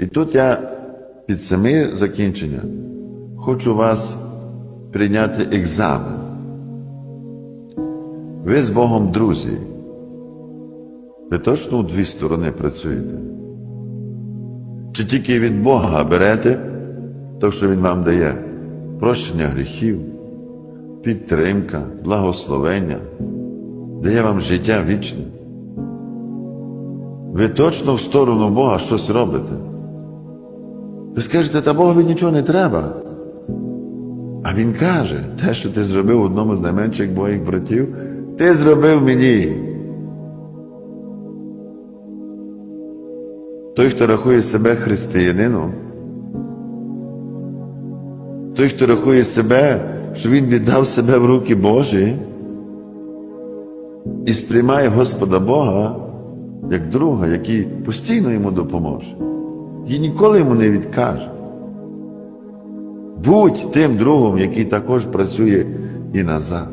І тут я під саме закінчення хочу вас прийняти екзамен. Ви з Богом друзі. Ви точно у дві сторони працюєте? Чи тільки від Бога берете те, що Він вам дає? Прощення гріхів, підтримка, благословення, дає вам життя вічне. Ви точно в сторону Бога щось робите. Ви скажете, та Богові нічого не треба. А Він каже, те, що ти зробив одному з найменших моїх братів, ти зробив мені. Той, хто рахує себе християнином, той, хто рахує себе, що він віддав себе в руки Божі і сприймає Господа Бога як друга, який постійно йому допоможе, і ніколи йому не відкаже. Будь тим другом, який також працює і назад.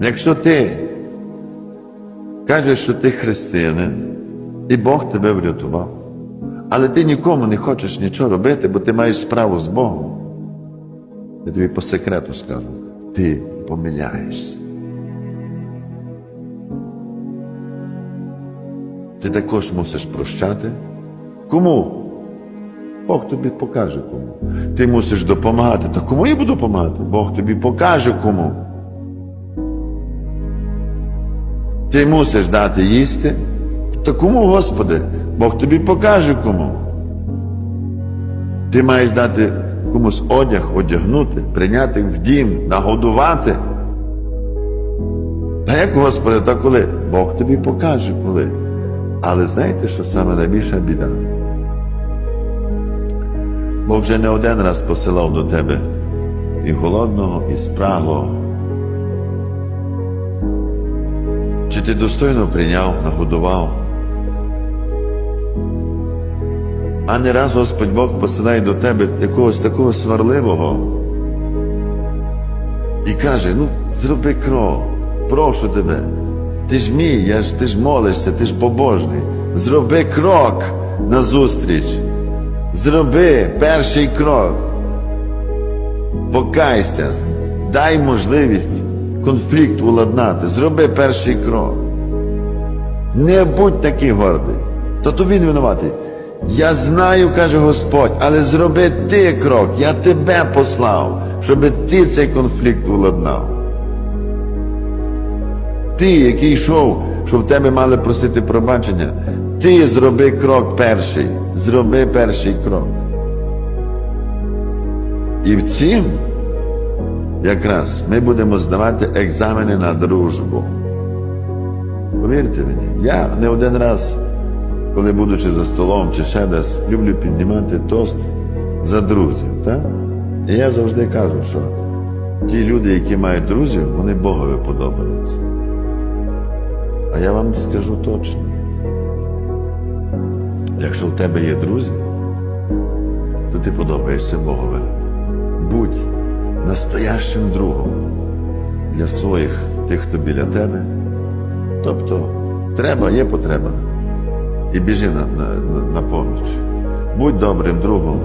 Якщо ти кажеш, що ти християнин, і Бог тебе врятував, але ти нікому не хочеш нічого робити, бо ти маєш справу з Богом, я тобі по секрету скажу, ти помиляєшся. Ти також мусиш прощати. Кому? Бог тобі покаже кому. Ти мусиш допомагати. Та кому я буду допомагати? Бог тобі покаже кому. Ти мусиш дати їсти. Та кому, Господи? Бог тобі покаже кому. Ти маєш дати комусь одяг, одягнути, прийняти в дім, нагодувати. Та як, Господи, та коли? Бог тобі покаже коли. Але знаєте, що саме найбільша біда? Бог вже не один раз посилав до тебе і голодного, і спраглого. Чи ти достойно прийняв, нагодував? А не раз Господь Бог посилає до тебе якогось такого сварливого і каже: ну, зроби крок, прошу тебе. Ти ж мій, я ж, ти ж молишся, ти ж побожний. Зроби крок назустріч. Зроби перший крок. Покайся, дай можливість конфлікт уладнати. Зроби перший крок. Не будь такий гордий. То то він винуватий. Я знаю, каже Господь, але зроби ти крок. Я тебе послав, щоб ти цей конфлікт уладнав. Ти, який йшов, що в тебе мали просити пробачення, ти зроби крок перший. Зроби перший крок. І в цім якраз ми будемо здавати екзамени на дружбу. Повірте мені, я не один раз, коли будучи за столом чи ще десь, люблю піднімати тост за друзів. Так? І я завжди кажу, що ті люди, які мають друзів, вони Богові подобаються. А я вам скажу точно. Якщо в тебе є друзі, то ти подобаєшся Богові. Будь настоящим другом для своїх тих, хто біля тебе. Тобто треба, є потреба. І біжи на, на, на, поміч. Будь добрим другом